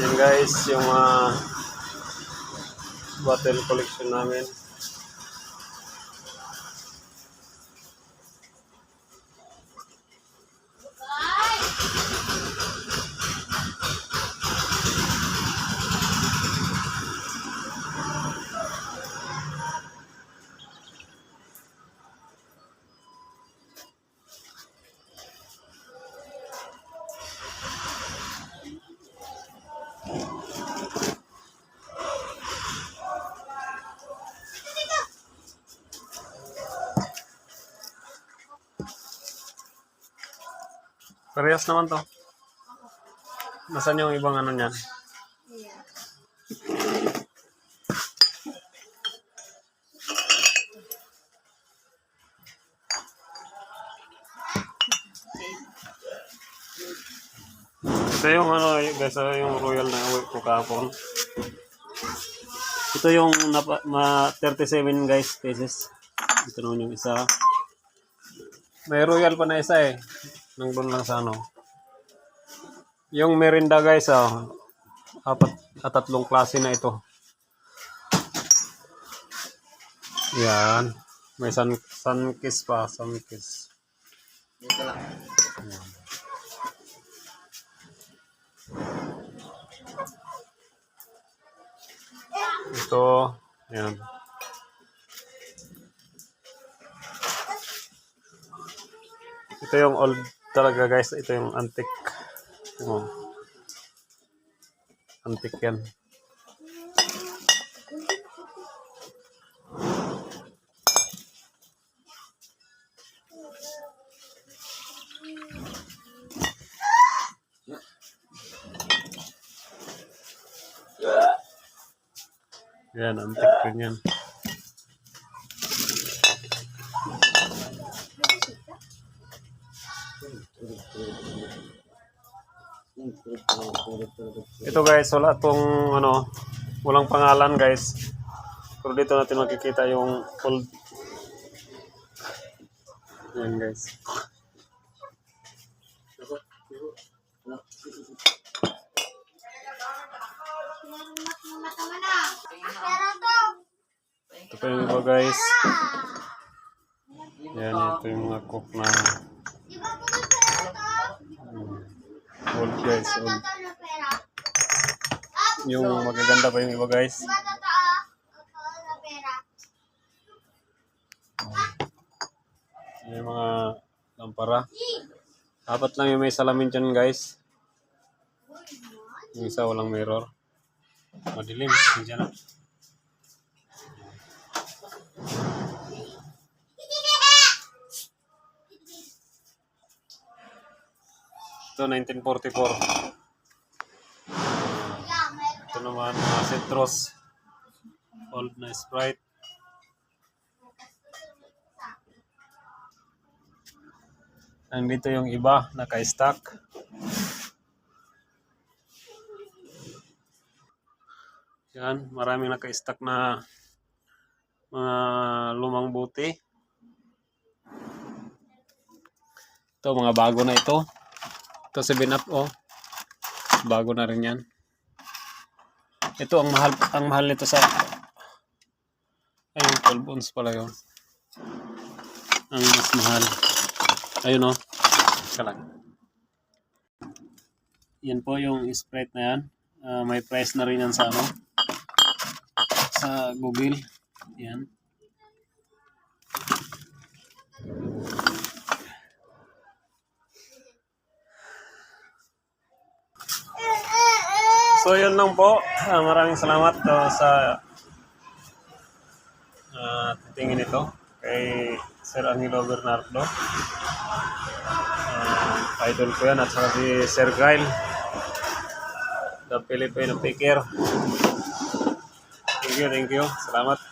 Yan guys, yung ah, bottle collection namin. Parehas naman to. Nasaan yung ibang ano niyan? Ito yung ano guys, ito yung royal na uwi ko kahapon. Ito yung napa, ma 37 guys pieces. Ito naman yung isa. May royal pa na isa eh. Nang doon lang sa ano. Yung merinda guys, ah, apat at tatlong klase na ito. Yan. May sun, sun kiss pa, sun kiss. Ito, yan. Ito yung old talaga guys. Ito yung antique. Oh. Antique yan. Yan, antique rin yan. Ito guys, wala tong ano, walang pangalan guys. Pero dito natin makikita yung old. Yan guys. Ito pa yung iba guys. Yan, ito yung mga cook na old guys. Old. Yung magaganda pa yung iba guys. Yung mga lampara. Apat lang yung may salamin dyan guys. Yung isa walang mirror. Madilim. Diyan na. Ito 1944. Ito naman mga citrus. Old na Sprite. Nandito yung iba, naka-stack. Yan, maraming naka-stack na mga lumang buti. Ito, mga bago na ito. Ito 7 up, oh. Bago na rin yan. Ito, ang mahal, ang mahal nito sa... Ayun, 12 ounce pala yun. Ang mas mahal. Ayun, oh. Teka lang. Yan po yung Sprite na yan. Ah, may price na rin yan sa ano. Sa Google. Yan. So yun lang po. Ah, maraming salamat uh, sa uh, titingin ito kay Sir Angelo Bernardo. Ah, idol ko yan at saka si Sir Kyle. The Filipino Picker. Thank you, thank you. Salamat.